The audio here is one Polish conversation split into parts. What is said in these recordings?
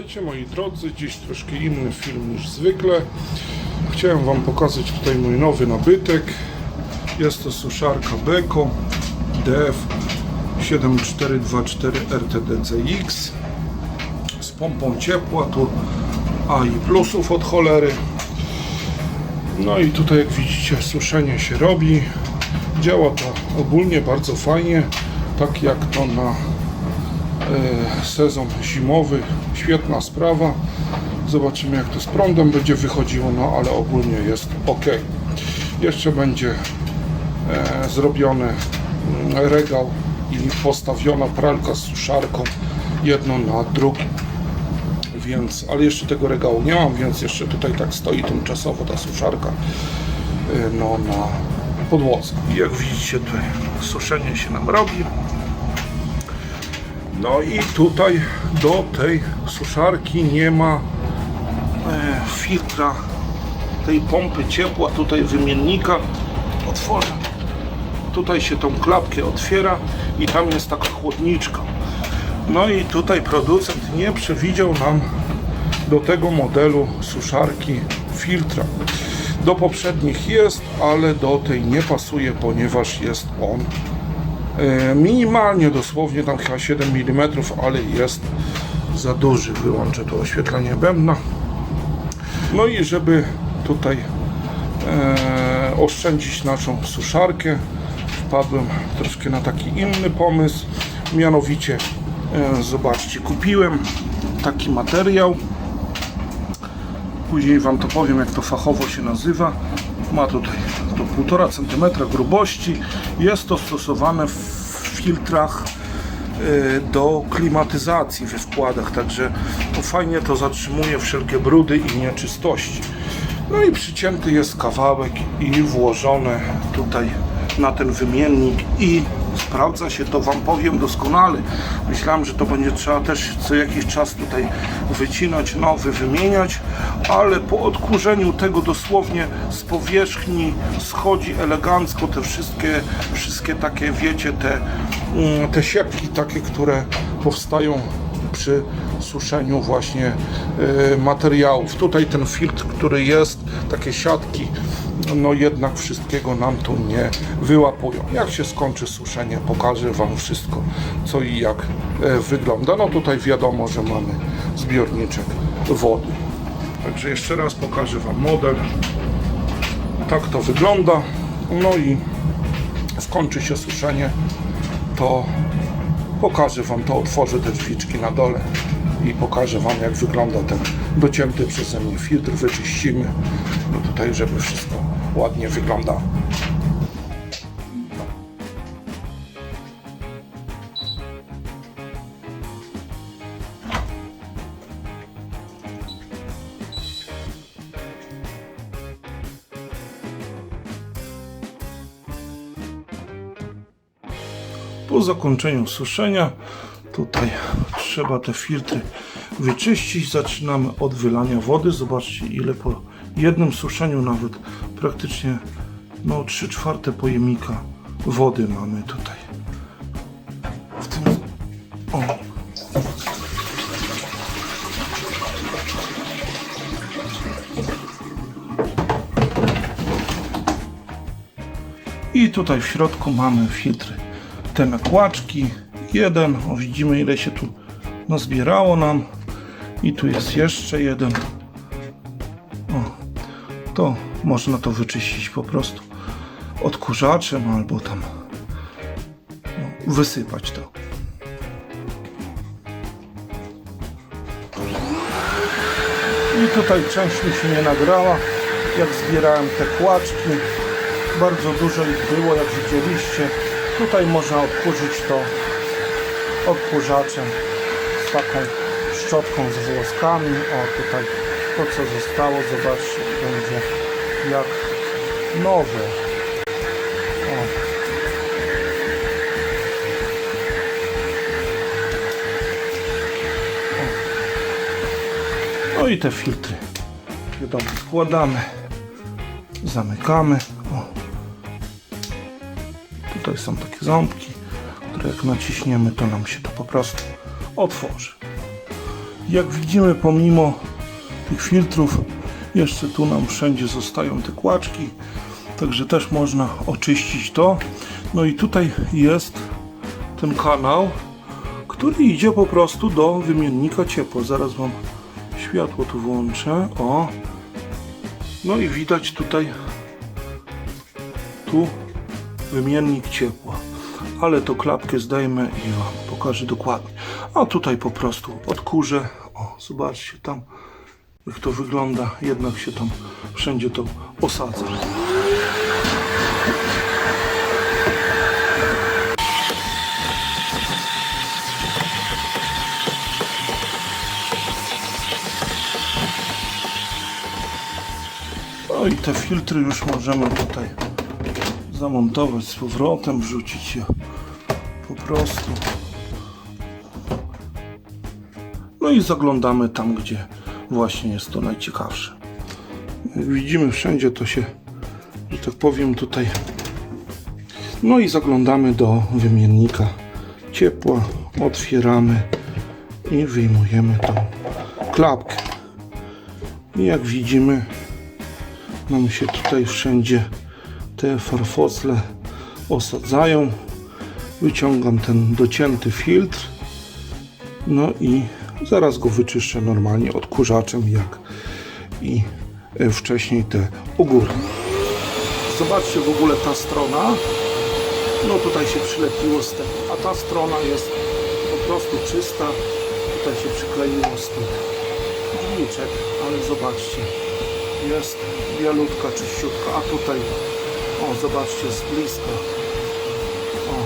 Witajcie moi drodzy, dziś troszkę inny film niż zwykle. Chciałem Wam pokazać tutaj mój nowy nabytek. Jest to suszarka Beko DF 7424 RTDCX z pompą ciepła, tu A i plusów od cholery. No i tutaj jak widzicie suszenie się robi. Działa to ogólnie bardzo fajnie, tak jak to na sezon zimowy. Świetna sprawa. Zobaczymy jak to z prądem będzie wychodziło, no ale ogólnie jest ok. Jeszcze będzie e, zrobiony mm, regał i postawiona pralka z suszarką jedno na drugim. Więc, ale jeszcze tego regału nie mam, więc jeszcze tutaj tak stoi tymczasowo ta suszarka e, no, na podłodze. Jak widzicie tutaj suszenie się nam robi. No i tutaj do tej suszarki nie ma e, filtra tej pompy ciepła, tutaj wymiennika. Otworzę. Tutaj się tą klapkę otwiera i tam jest taka chłodniczka. No i tutaj producent nie przewidział nam do tego modelu suszarki filtra. Do poprzednich jest, ale do tej nie pasuje, ponieważ jest on minimalnie, dosłownie tam chyba 7 mm, ale jest za duży. Wyłączę to oświetlenie bębna. No i żeby tutaj e, oszczędzić naszą suszarkę, wpadłem troszkę na taki inny pomysł. Mianowicie, e, zobaczcie, kupiłem taki materiał. Później Wam to powiem, jak to fachowo się nazywa. Ma tutaj do 1,5 cm grubości. Jest to stosowane w filtrach e, do klimatyzacji we wkładach, także to fajnie to zatrzymuje wszelkie brudy i nieczystości. No i przycięty jest kawałek i włożone tutaj na ten wymiennik i sprawdza się to Wam powiem doskonale. Myślałem, że to będzie trzeba też co jakiś czas tutaj wycinać nowy, wymieniać, ale po odkurzeniu tego dosłownie z powierzchni schodzi elegancko te wszystkie, wszystkie takie wiecie, te, mm, te siepki takie, które powstają przy suszeniu właśnie y, materiałów. Tutaj ten filtr, który jest, takie siatki, no jednak wszystkiego nam tu nie wyłapują. Jak się skończy suszenie, pokażę Wam wszystko, co i jak e, wygląda. No tutaj wiadomo, że mamy zbiorniczek wody. Także jeszcze raz pokażę Wam model. Tak to wygląda. No i skończy się suszenie, to pokażę Wam to, otworzę te drzwiczki na dole i pokażę Wam jak wygląda ten docięty przeze mnie filtr, wyczyścimy no tutaj, żeby wszystko ładnie wyglądało. Po zakończeniu suszenia tutaj trzeba te filtry wyczyścić. Zaczynamy od wylania wody. Zobaczcie ile po jednym suszeniu nawet praktycznie no 3 czwarte pojemnika wody mamy tutaj. W tym o. I tutaj w środku mamy filtry. Te nakładki. Jeden, o widzimy ile się tu nazbierało nam. I tu jest jeszcze jeden. To można to wyczyścić po prostu odkurzaczem albo tam no, wysypać to. I tutaj część mi się nie nagrała, jak zbierałem te kłaczki. Bardzo dużo ich było, jak widzieliście. Tutaj można odkurzyć to odkurzaczem z taką szczotką z włoskami. O, tutaj to co zostało, zobaczcie, będzie jak nowe. O. O. No i te filtry wiadomo składamy, zamykamy. O. Tutaj są takie ząbki, które jak naciśniemy, to nam się to po prostu otworzy. Jak widzimy, pomimo tych filtrów, jeszcze tu nam wszędzie zostają te kłaczki, także też można oczyścić to. No i tutaj jest ten kanał, który idzie po prostu do wymiennika ciepła. Zaraz Wam światło tu włączę. O. No i widać tutaj tu wymiennik ciepła. Ale to klapkę zdejmę i Wam pokażę dokładnie. A tutaj po prostu odkurzę. O, zobaczcie tam jak to wygląda. Jednak się tam wszędzie to osadza. No i te filtry już możemy tutaj zamontować z powrotem, wrzucić je po prostu. No i zaglądamy tam, gdzie właśnie jest to najciekawsze. Jak widzimy wszędzie to się, że tak powiem tutaj. No i zaglądamy do wymiennika ciepła, otwieramy i wyjmujemy tą klapkę. I jak widzimy, nam się tutaj wszędzie te farfocle osadzają. Wyciągam ten docięty filtr. No i zaraz go wyczyszczę normalnie odkurzaczem, jak i e, wcześniej te u góry. Zobaczcie w ogóle ta strona. No tutaj się przylepiło z tego, a ta strona jest po prostu czysta. Tutaj się przykleiło z tych drzwiczek, ale zobaczcie, jest bialutka, czyściutka, a tutaj, o zobaczcie z bliska, o,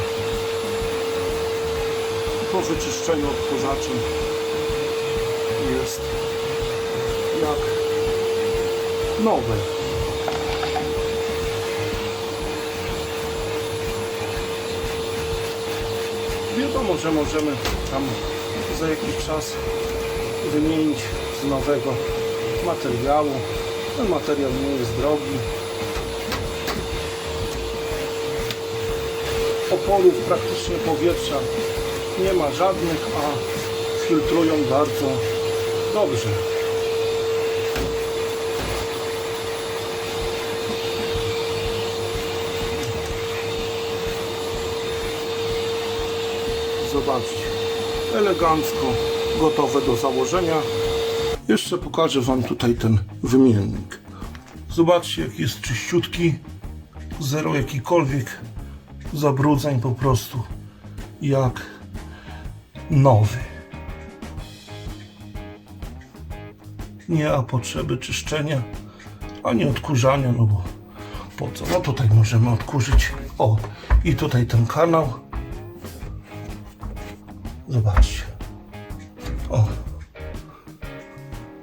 po wyczyszczeniu odkurzaczem jest jak nowe. Wiadomo, że możemy tam za jakiś czas wymienić z nowego materiału. Ten materiał nie jest drogi. Oporów praktycznie powietrza nie ma żadnych, a filtrują bardzo dobrze. Zobaczcie, elegancko, gotowe do założenia. Jeszcze pokażę Wam tutaj ten wymiennik. Zobaczcie, jak jest czyściutki, zero jakikolwiek zabrudzeń, po prostu jak nowy. Nie ma potrzeby czyszczenia, ani odkurzania, no bo po co? No tutaj możemy odkurzyć. O, i tutaj ten kanał. Zobaczcie. O.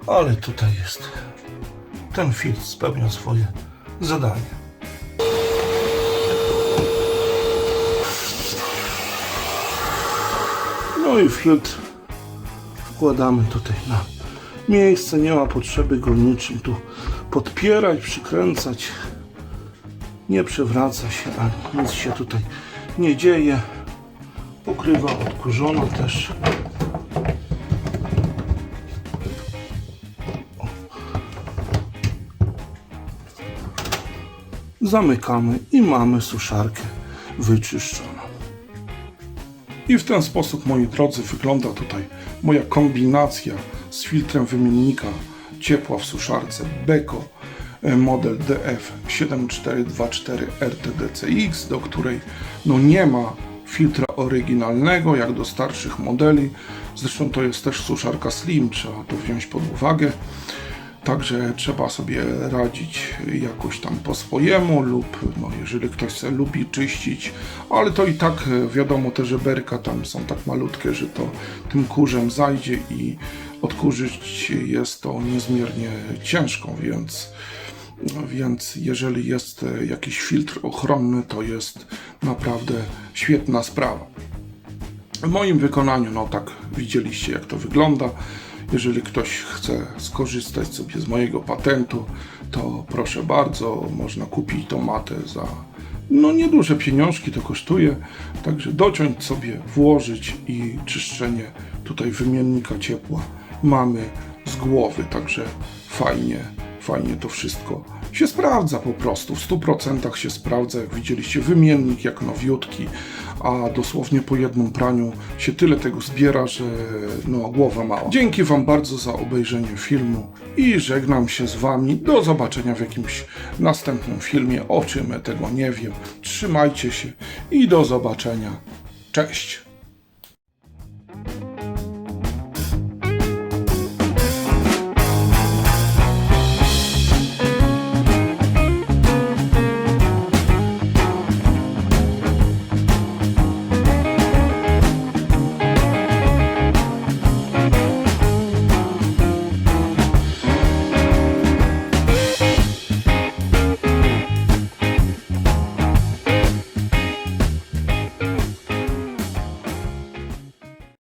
Ale tutaj jest. Ten filtr spełnia swoje zadanie. No i filtr wkładamy tutaj na miejsce. Nie ma potrzeby go niczym tu podpierać, przykręcać. Nie przewraca się, a nic się tutaj nie dzieje. Pokrywa odkurzona też. Zamykamy i mamy suszarkę wyczyszczoną. I w ten sposób, moi drodzy, wygląda tutaj moja kombinacja z filtrem wymiennika ciepła w suszarce Beko e, model DF7424 RTDCX, do której no nie ma filtra oryginalnego, jak do starszych modeli. Zresztą to jest też suszarka Slim, trzeba to wziąć pod uwagę. Także trzeba sobie radzić jakoś tam po swojemu lub no, jeżeli ktoś lubi czyścić, ale to i tak e, wiadomo te żeberka tam są tak malutkie, że to tym kurzem zajdzie i odkurzyć jest to niezmiernie ciężko, więc, więc jeżeli jest jakiś filtr ochronny, to jest naprawdę świetna sprawa. W moim wykonaniu, no tak widzieliście jak to wygląda. Jeżeli ktoś chce skorzystać sobie z mojego patentu, to proszę bardzo, można kupić tą matę za no nieduże pieniążki to kosztuje, także dociąć sobie, włożyć i czyszczenie tutaj wymiennika ciepła mamy z głowy, także fajnie, fajnie to wszystko się sprawdza po prostu. W 100% się sprawdza, jak widzieliście, wymiennik jak nowiutki, a dosłownie po jednym praniu się tyle tego zbiera, że no głowa mała. Dzięki Wam bardzo za obejrzenie filmu i żegnam się z Wami. Do zobaczenia w jakimś następnym filmie, o czym tego nie wiem. Trzymajcie się i do zobaczenia. Cześć!